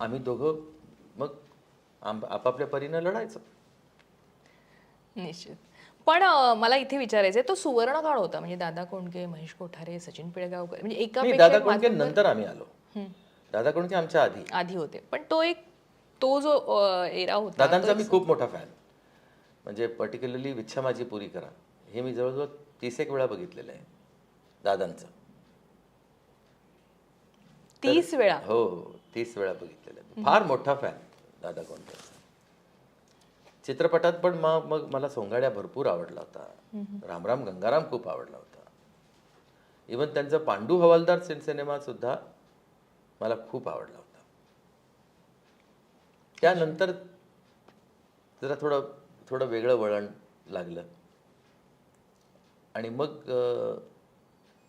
आम्ही दोघं मग आम आपापल्या परीनं लढायचं. निश्चित. पण अं, मला इथे विचारायचं तो सुवर्ण काळ होता म्हणजे दादा कोंडके महेश कोठारे सचिन पिळगावकर म्हणजे नाही दादा एक कोणके माध्यम- नंतर आम्ही आलो. दादा कोणके आमच्या आधी. आधी होते. पण तो एक तो जो एरा होता दादांचा मी खूप मोठा फॅन म्हणजे पर्टिक्युलरली विच्छा माझी पुरी करा. हे मी जवळजवळ तीस एक वेळा बघितलेलं आहे. दादांचं. तीस वेळा? हो हो. तीस वेळा बघितलेलं फार मोठा फॅन दादा कोणत्याचा चित्रपटात पण मग मग मला सोंगाड्या भरपूर आवडला होता. रामराम गंगाराम खूप आवडला होता. इवन त्यांचा पांडू हवालदार सिन सिनेमा सुद्धा मला खूप आवडला होता. त्यानंतर जरा थोडं थोडं वेगळं वळण लागलं. आणि मग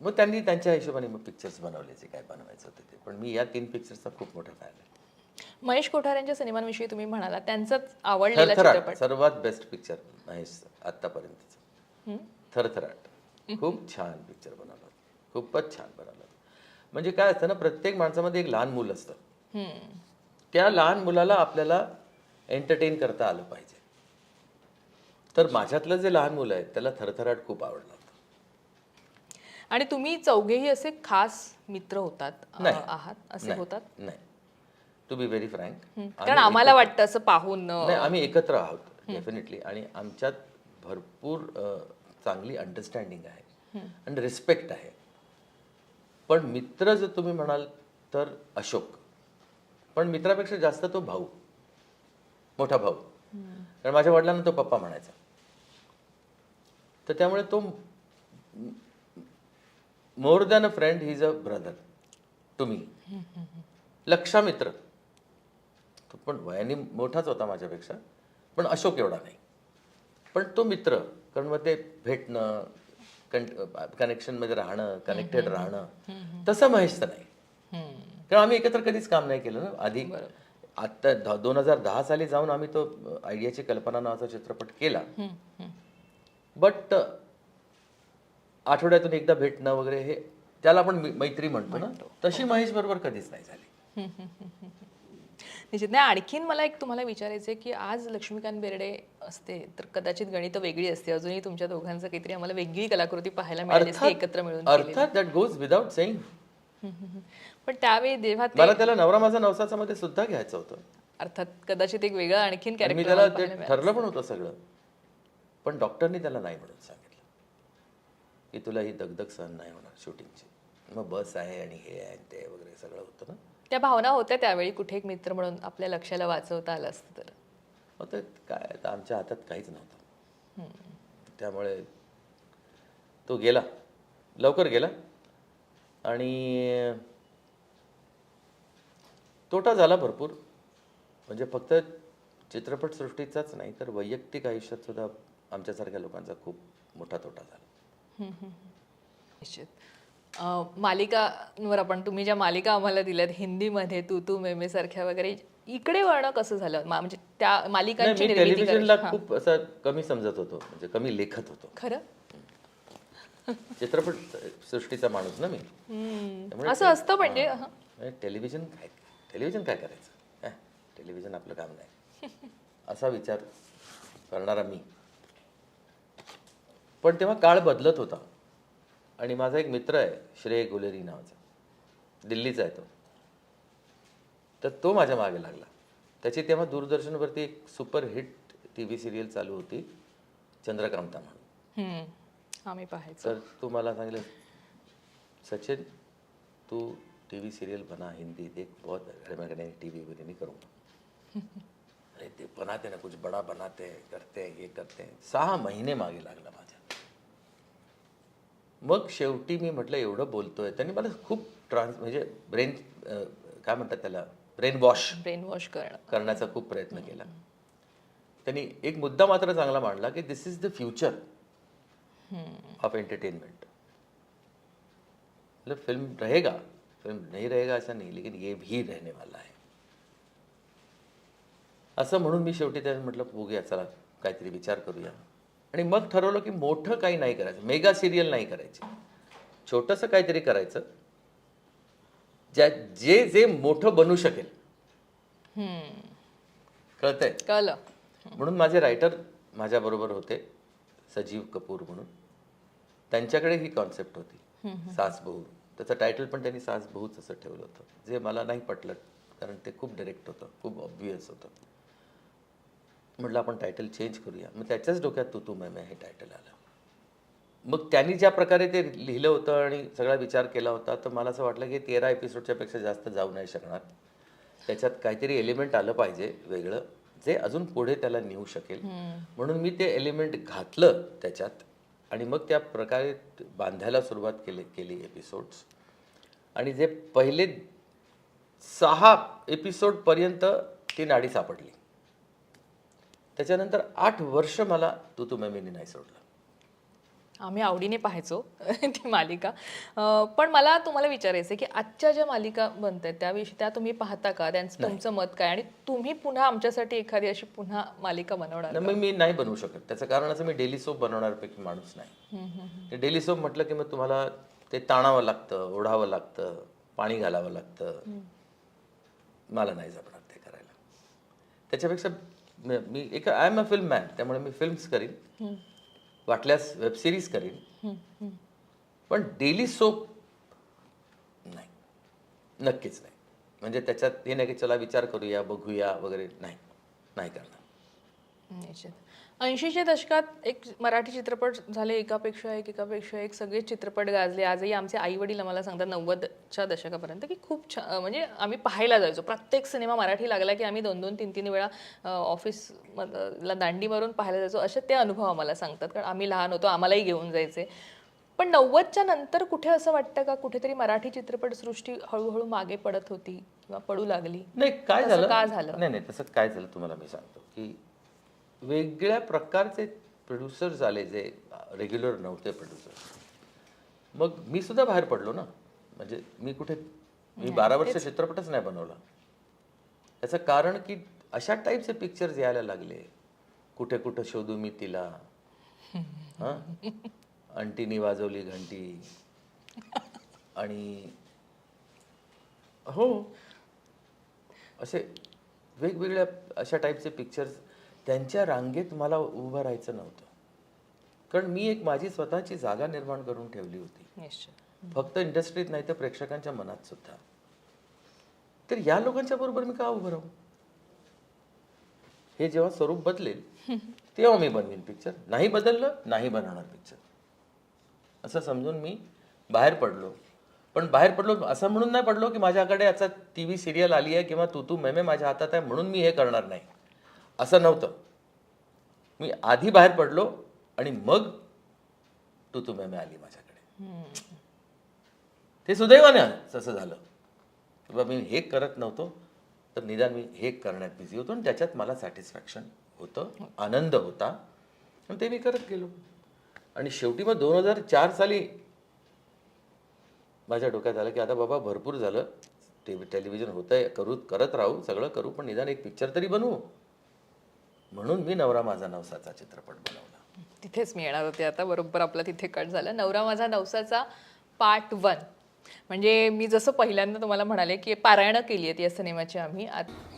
मग त्यांनी त्यांच्या हिशोबाने मग पिक्चर्स बनवले जे काय बनवायचं होते ते. पण मी या तीन पिक्चर्सचा खूप मोठा फॅन आहे. महेश कोठाऱ्यांच्या सिनेमांविषयी तुम्ही म्हणाला त्यांचाच आवडलेला थरथराट चित्रपट. सर्वात बेस्ट पिक्चर महेश आतापर्यंतचा हम्म. थरथराट. खूप छान पिक्चर बनवला. खूपच छान बनवला. म्हणजे काय असतं ना प्रत्येक माणसामध्ये एक लहान मूल असतं. हम्म. त्या लहान मुलाला आपल्याला एंटरटेन करता आलं पाहिजे. तर माझ्यातलं जे लहान मुलं आहे त्याला थरथराट खूप आवडला. आणि तुम्ही चौघेही असे खास मित्र होतात नाही. आहात? असे नाही, होतात? नाही. To be very frank. कारण आम्हाला वाटतं असं पाहून अं, नाही आम्ही एकत्र आहोत डेफिनेटली आणि आमच्यात भरपूर अ, चांगली अंडरस्टँडिंग आहे. आणि रिस्पेक्ट आहे. पण मित्र जर तुम्ही म्हणाल तर अशोक. पण मित्रापेक्षा जास्त तो भाऊ. मोठा भाऊ. कारण माझ्या वडिलांना तो पप्पा म्हणायचा. तर त्यामुळे तो more than a friend he is a brother to me लक्षा मित्र तो पण वयाने मोठाच होता माझ्यापेक्षा पण अशोक एवढा नाही. पण तो मित्र कारण मग ते भेटणं कनेक्शनमध्ये राहणं कनेक्टेड राहणं तसं महेशचं नाही. कारण आम्ही एकत्र कधीच काम नाही केलं ना. आधी आत्ता दोन हजार दहा साली जाऊन आम्ही तो आयडियाची कल्पना नावाचा चित्रपट केला. बट आठवड्यातून एकदा भेटणं वगैरे हे त्याला आपण मैत्री म्हणतो ना? तशी महेश बरोबर कधीच नाही झाली. निश्चित. नाही आणखीन मला एक तुम्हाला विचारायचं आहे की आज लक्ष्मीकांत बेर्डे असते तर कदाचित गणित वेगळी असते. अजूनही तुमच्या दोघांचं काहीतरी आम्हाला वेगळी कलाकृती पाहायला मिळाली असती एकत्र मिळून अर्थात दॅट गोज विदाउट सेईंग. पण त्यावेळी जेव्हा ते मला त्याला नवरा माझा नवसाचा मध्ये सुद्धा घ्यायचं होतं. अर्थात कदाचित एक वेगळं आणखीन कॅरेक्टर त्याला ते ठरलं पण होतं सगळं. पण डॉक्टरनी त्याला नाही म्हणून सांगितलं. की तुला ही दगदग सहन नाही होणार शूटिंगची. मग बस आहे आणि हे आहे आणि ते वगैरे सगळं होतं ना. त्या भावना होत्या त्यावेळी कुठे एक मित्र म्हणून आपल्या लक्षाला वाचवता आलं असतं तर? मग ते काय आता आमच्या हातात काहीच नव्हतं. त्यामुळे तो गेला. लवकर गेला. आणि तोटा झाला भरपूर. म्हणजे फक्त चित्रपटसृष्टीचाच नाही तर वैयक्तिक आयुष्यात सुद्धा आमच्यासारख्या लोकांचा खूप मोठा तोटा झाला. निश्चित. मालिकांवर आपण तुम्ही ज्या मालिका आम्हाला दिल्यात हिंदीमध्ये तू तू मेमे सारख्या वगैरे इकडे वळणं कसं झालं? म्हणजे त्या मालिकांची निर्मिती टेलिव्हिजनला करायची. खूप असं कमी समजत होतो म्हणजे कमी लेखत होतो. खरं? चित्रपट सृष्टीचा माणूस ना मी. असं असतं म्हणजे हं. म्हणजे टेलिव्हिजन काय टेलिव्हिजन काय करायचं? टेलिव्हिजन आपलं काम नाही. असा विचार करणारा मी. पण तेव्हा काळ बदलत होता. आणि माझा एक मित्र आहे श्रेय गुलेरी नावाचा. दिल्लीचा आहे तो. तर तो माझ्या मागे लागला. त्याची तेव्हा दूरदर्शनवरती एक सुपरहिट टी व्ही सिरियल चालू होती चंद्रकांता म्हणून. आम्ही पाहायचो. तर तू मला सांगितलं सचिन तू टीवी सीरियल बना हिंदी देख बहुत अरे मैं कहने टीवी वी नहीं करूँगा अरे ते बनाते ना कुछ बड़ा बनाते करते हैं, ये करते. सहा महिने मागे लागला माझ्या. मग शेवटी मी म्हटलं एवढं बोलतोय. त्यांनी मला खूप ट्रान्स म्हणजे ब्रेन काय म्हणतात त्याला? ब्रेन वॉश ब्रेन वॉश करणं. करण्याचा खूप प्रयत्न केला. त्यांनी एक मुद्दा मात्र चांगला मांडला की this is the future of entertainment मतलब फिल्म रहेगा. फिल्म नहीं रहेगा ऐसा नहीं लेकिन ये भी रहने वाला है. असं म्हणून मी शेवटी त्याला म्हटलं बघूया चला काहीतरी विचार करूया. आणि मग ठरवलं की मोठं काही नाही करायचं. मेगा सिरियल नाही करायची. छोटंसं काहीतरी करायचं. ज्या जे जे मोठं बनू शकेल. कळतंय? कळलं. म्हणून माझे रायटर माझ्याबरोबर होते सजीव कपूर म्हणून. त्यांच्याकडे ही कॉन्सेप्ट होती. सास बहू. त्याचं टायटल पण त्यांनी सास बहूच असं ठेवलं होतं. जे मला नाही पटलं कारण ते खूप डायरेक्ट होतं खूप ऑब्वियस होतं. म्हटलं आपण टायटल चेंज करूया. मग त्याच्याच डोक्यात तू तू मैं मैं हे टायटल आलं. मग त्यांनी ज्या प्रकारे ते लिहिलं होतं आणि सगळा विचार केला होता तर मला असं वाटलं की तेरा एपिसोडच्या पेक्षा जास्त जाऊ नाही शकणार. त्याच्यात काहीतरी एलिमेंट आलं पाहिजे वेगळं जे अजून पुढे त्याला नेऊ शकेल. म्हणून मी ते एलिमेंट घातलं त्याच्यात आणि मग त्या प्रकारे बांधायला सुरुवात केली केली एपिसोड्स आणि जे पहिले सहा एपिसोडपर्यंत ती नाडी सापडली. त्याच्यानंतर आठ वर्ष मला तू तू मेमीनी नाही सोडलं. आम्ही आवडीने पाहायचो ती मालिका. पण मला तुम्हाला विचारायचं आहे की आजच्या ज्या मालिका बनत आहेत त्याविषयी त्या तुम्ही पाहता का? त्यांचं तुमचं मत काय? आणि तुम्ही पुन्हा आमच्यासाठी एखादी अशी पुन्हा मालिका बनवणार मग मी नाही बनवू शकत. त्याचं कारण असं मी डेली सोप बनवणाऱ्यापैकी माणूस नाही. ते डेली सोप म्हटलं की मग तुम्हाला ते ताणावं लागतं ओढावं लागतं पाणी घालावं लागतं. मला नाही जमणार ते करायला. त्याच्यापेक्षा मी- एक I am a film man त्यामुळे मी फिल्म्स करीन. वाटल्यास वेब सिरीज करीन. पण डेली सोप नाही. नक्कीच नाही. म्हणजे त्याच्यात हे नाही की चला विचार करूया बघूया वगैरे नाही. नाही करणार. निश्चित. ऐंशीच्या दशकात एक मराठी चित्रपट झाले एकापेक्षा एक एकापेक्षा एक सगळे चित्रपट गाजले. आजही आमचे आई वडील आम्हाला सांगतात नव्वदच्या दशकापर्यंत की खूप छान म्हणजे आम्ही पाहायला जायचो. प्रत्येक सिनेमा मराठी लागला की आम्ही दोन दोन तीन तीन वेळा ऑफिस ला दांडी मारून पाहायला जायचो. असे ते अनुभव आम्हाला सांगतात. कारण आम्ही लहान होतो आम्हालाही घेऊन जायचे. पण नव्वदच्या नंतर कुठे असं वाटतं का? कुठेतरी मराठी चित्रपटसृष्टी हळूहळू मागे पडत होती किंवा पडू लागली? नाही काय झालं? का झालं? नाही नाही तसं काय झालं तुम्हाला मी सांगतो की वेगळ्या प्रकारचे प्रोड्युसर्स आले जे रेग्युलर नव्हते प्रोड्युसर मग मी सुद्धा बाहेर पडलो ना. म्हणजे मी कुठे मी बारा वर्ष चित्रपटच नाही बनवला. याचं कारण की अशा टाईपचे पिक्चर्स यायला लागले. कुठे कुठं शोधू मी तिला. हां? अंटीनी वाजवली घंटी. आणि हो. असे वेगवेगळ्या अशा टाईपचे पिक्चर्स त्यांच्या रांगेत मला उभं राहायचं नव्हतं. कारण मी एक माझी स्वतःची जागा निर्माण करून ठेवली होती. फक्त इंडस्ट्रीत नाही तर प्रेक्षकांच्या मनात सुद्धा. तर या लोकांच्या बरोबर मी का उभं राहू? हे जेव्हा स्वरूप बदलेल तेव्हा मी बनवीन पिक्चर नाही बदललं नाही बनवणार पिक्चर असं समजून मी बाहेर पडलो. पण बाहेर पडलो असं म्हणून नाही पडलो की माझ्याकडे आता टी व्ही सिरियल आली आहे किंवा तू तू मेमे माझ्या हातात आहे म्हणून मी हे करणार नाही. असं नव्हतं. मी आधी बाहेर पडलो आणि मग तू तू मेमे आली माझ्याकडे. ते सुदैवाने तसं झालं. किंवा मी हे करत नव्हतो तर निदान मी हे करण्यात बिझी होतो आणि त्याच्यात मला सॅटिस्फॅक्शन होतं आनंद होता. आणि ते मी करत गेलो. आणि शेवटी मग दोन हजार चार साली माझ्या डोक्यात आलं की आता बाबा भरपूर झालं. टी टेलिव्हिजन होतंय करू करत राहू सगळं करू पण निदान एक पिक्चर तरी बनवू. म्हणून मी नवरा माझा नवसाचा चित्रपट बनवला. तिथेच मी येणार होते आता बरोबर आपला तिथे कट झालं. नवरा माझा नवसाचा पार्ट वन म्हणजे मी जसं पहिल्यांदा तुम्हाला म्हणाले की पारायणं केली आहेत या सिनेमाची आम्ही आत-